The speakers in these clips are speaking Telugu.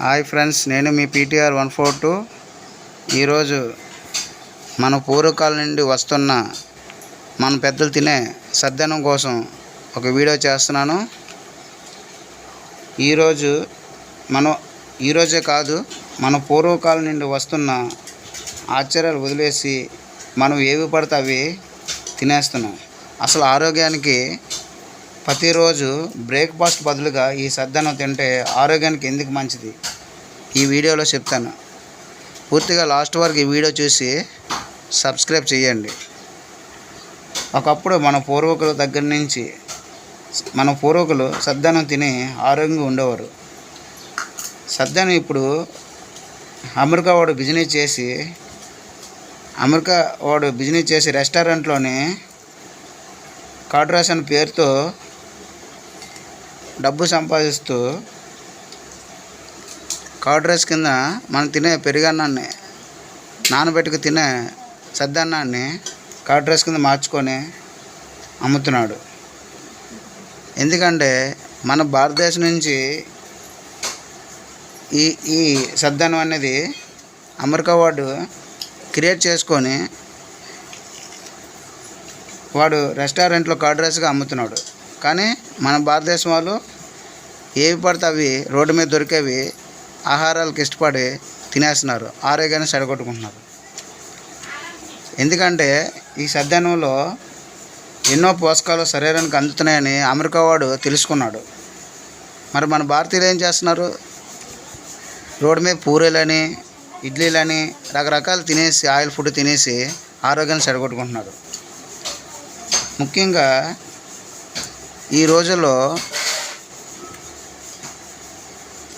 హాయ్ ఫ్రెండ్స్ నేను మీ పీటీఆర్ వన్ ఫోర్ టూ. ఈరోజు మన పూర్వకాలం నుండి వస్తున్న మన పెద్దలు తినే సద్దనం కోసం ఒక వీడియో చేస్తున్నాను. ఈరోజు మనం ఈరోజే కాదు మన పూర్వకాలం నుండి వస్తున్న ఆశ్చర్యాలు వదిలేసి మనం ఏవి పడితే అవి తినేస్తున్నాం. అసలు ఆరోగ్యానికి ప్రతిరోజు బ్రేక్ఫాస్ట్ బదులుగా ఈ సద్దను తింటే ఆరోగ్యానికి ఎందుకు మంచిది? ఈ వీడియోలో చెప్తాను. పూర్తిగా లాస్ట్ వరకు ఈ వీడియో చూసి సబ్స్క్రైబ్ చేయండి. ఒకప్పుడు మన పూర్వకుల దగ్గర నుంచి మన పూర్వకులు సద్దను తిని ఆరోగ్యంగా ఉండేవారు. సద్దను ఇప్పుడు అమెరికా వాడు బిజినెస్ చేసి అమెరికా వాడు బిజినెస్ చేసి రెస్టారెంట్లోని కాడ్రాస్ అనే పేరుతో డబ్బు సంపాదిస్తూ కర్డ్ రైస్ కింద మనం తినే పెరుగన్నాన్ని నానబెట్టుకు తినే సద్దన్నాన్ని కర్డ్ రైస్ కింద మార్చుకొని అమ్ముతున్నాడు. ఎందుకంటే మన భారతదేశం నుంచి ఈ ఈ సద్దనం అనేది అమెరికా వాడు క్రియేట్ చేసుకొని వాడు రెస్టారెంట్లో కర్డ్ రైస్గా అమ్ముతున్నాడు. కానీ మన భారతదేశం వాళ్ళు ఏవి పడితే అవి రోడ్డు మీద దొరికేవి ఆహారాలకు ఇష్టపడి తినేస్తున్నారు. ఆరోగ్యాన్ని సడగొట్టుకుంటున్నారు ఎందుకంటే ఈ సద్దనంలో ఎన్నో పోషకాలు శరీరానికి అందుతున్నాయని అమెరికా వాడు తెలుసుకున్నాడు. మరి మన భారతీయులు ఏం చేస్తున్నారు? రోడ్డు మీద పూరీలని ఇడ్లీలని రకరకాలు తినేసి ఆయిల్ ఫుడ్ తినేసి ఆరోగ్యాన్ని సడగొట్టుకుంటున్నాడు ముఖ్యంగా ఈ రోజుల్లో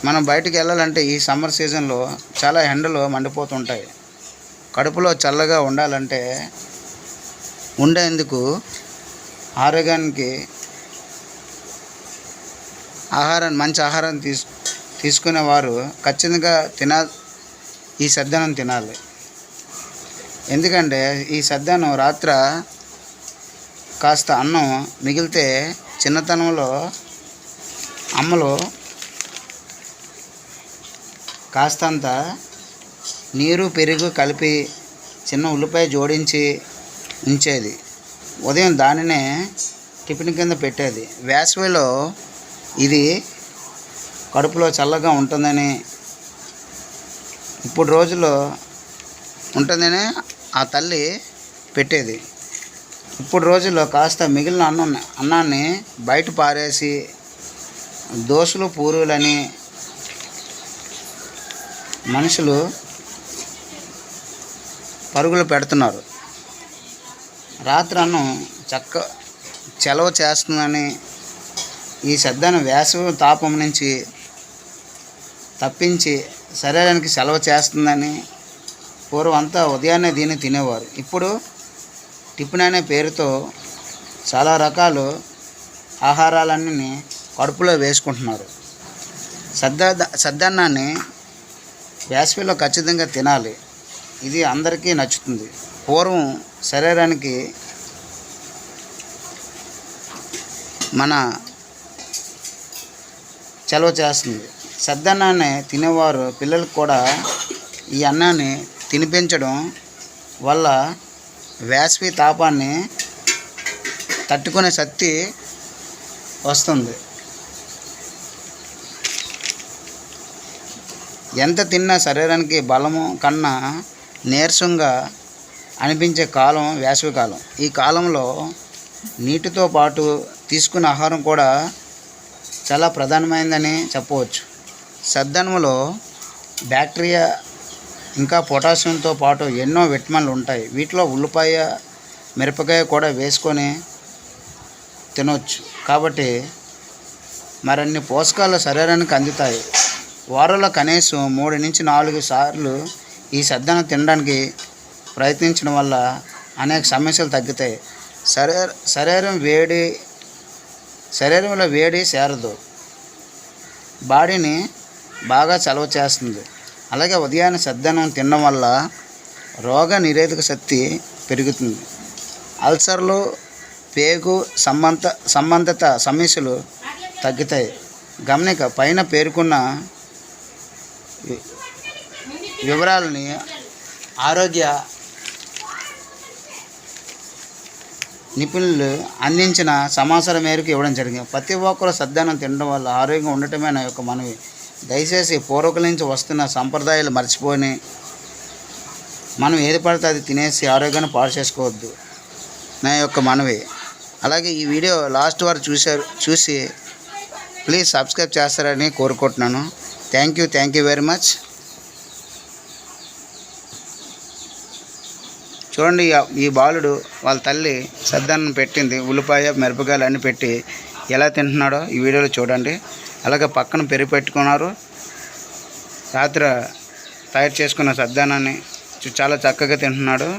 మనం బయటికి వెళ్ళాలంటే ఈ సమ్మర్ సీజన్లో చాలా ఎండలు మండిపోతుంటాయి. కడుపులో చల్లగా ఉండాలంటే ఉండేందుకు ఆరోగ్యానికి ఆహారాన్ని మంచి ఆహారం తీసు తీసుకునేవారు ఖచ్చితంగా తిన ఈ సద్దనం తినాలి. ఎందుకంటే ఈ సద్దనం రాత్ర కాస్త అన్నం మిగిలితే చిన్నతనంలో అమ్మలు కాస్తంత నీరు పెరుగు కలిపి చిన్న ఉల్లిపాయ జోడించి ఉంచేది. ఉదయం దానినే టిఫిన్ కింద పెట్టేది. వేసవిలో ఇది కడుపులో చల్లగా ఉంటుందని ఇప్పుడు రోజుల్లో ఉంటుందని ఆ తల్లి పెట్టేది. ఇప్పుడు రోజుల్లో కాస్త మిగిలిన అన్నం అన్నాన్ని బయట పారేసి దోశలు పూరులని మనుషులు పరుగులు పెడుతున్నారు. రాత్రి చక్క చెలవ చేస్తుందని ఈ శబ్దాన్ని వేసవి తాపం నుంచి తప్పించి శరీరానికి సెలవు చేస్తుందని పూర్వం అంతా ఉదయాన్నే దీన్ని తినేవారు. ఇప్పుడు టిఫిన్ అనే పేరుతో చాలా రకాలు ఆహారాలన్నీ కడుపులో వేసుకుంటున్నారు. సద్ద సద్దన్నాన్ని వేసవిలో ఖచ్చితంగా తినాలి. ఇది అందరికీ నచ్చుతుంది. పూర్వం శరీరానికి మన చలవ చేస్తుంది. సద్దన్నాన్ని తినేవారు పిల్లలకు కూడా ఈ అన్నాన్ని తినిపించడం వల్ల వేసవి తాపాన్ని తట్టుకునే శక్తి వస్తుంది. ఎంత తిన్నా శరీరానికి బలము కన్నా నీరసంగా అనిపించే కాలం వేసవికాలం ఈ కాలంలో నీటితో పాటు తీసుకునే ఆహారం కూడా చాలా ప్రధానమైనదని చెప్పవచ్చు. సద్దనములో బ్యాక్టీరియా ఇంకా పొటాషియంతో పాటు ఎన్నో విటమిన్లు ఉంటాయి. వీటిలో ఉల్లిపాయ మిరపకాయ కూడా వేసుకొని తినవచ్చు కాబట్టి మరిన్ని పోషకాలు శరీరానికి అందుతాయి. వారంలో కనీసం మూడు నుంచి నాలుగు సార్లు ఈ సద్దను తినడానికి ప్రయత్నించడం వల్ల అనేక సమస్యలు తగ్గుతాయి. శరీర శరీరం వేడి శరీరంలో వేడి చేరదు. బాడీని బాగా చలవ చేస్తుంది. అలాగే ఉదయాన్నే సద్దనం తినడం వల్ల రోగ నిరోధక శక్తి పెరుగుతుంది. అల్సర్లు పేగు సంబంధ సంబంధిత సమస్యలు తగ్గుతాయి. గమనిక పైన పేర్కొన్న వివరాలని ఆరోగ్య నిపుణులు అందించిన సమాచారం మేరకు ఇవ్వడం జరిగింది. ప్రతి ఒక్కరు సద్దానం తినడం వల్ల ఆరోగ్యం ఉండటమే నా యొక్క మనవి. దయచేసి పూర్వకుల నుంచి వస్తున్న సంప్రదాయాలు మర్చిపోని మనం ఏది పడితే అది తినేసి ఆరోగ్యాన్ని పాడు చేసుకోవద్దు. నా యొక్క మనవి. అలాగే ఈ వీడియో లాస్ట్ వారు చూశారు చూసి ప్లీజ్ సబ్స్క్రైబ్ చేస్తారని కోరుకుంటున్నాను. Thank you thank you very much. చూడండి ఈ- బాలుడు వాళ్ళ తల్లి సద్దన్నం పెట్టింది ఉల్లిపాయ మిరపకాయలు అన్నీ పెట్టి ఎలా తింటున్నాడో ఈ వీడియోలో చూడండి. అలాగే పక్కన పెరుగు పెట్టుకున్నారు. రాత్రి తయారు చేసుకున్న సద్దానాన్ని చాలా చక్కగా తింటున్నాడు.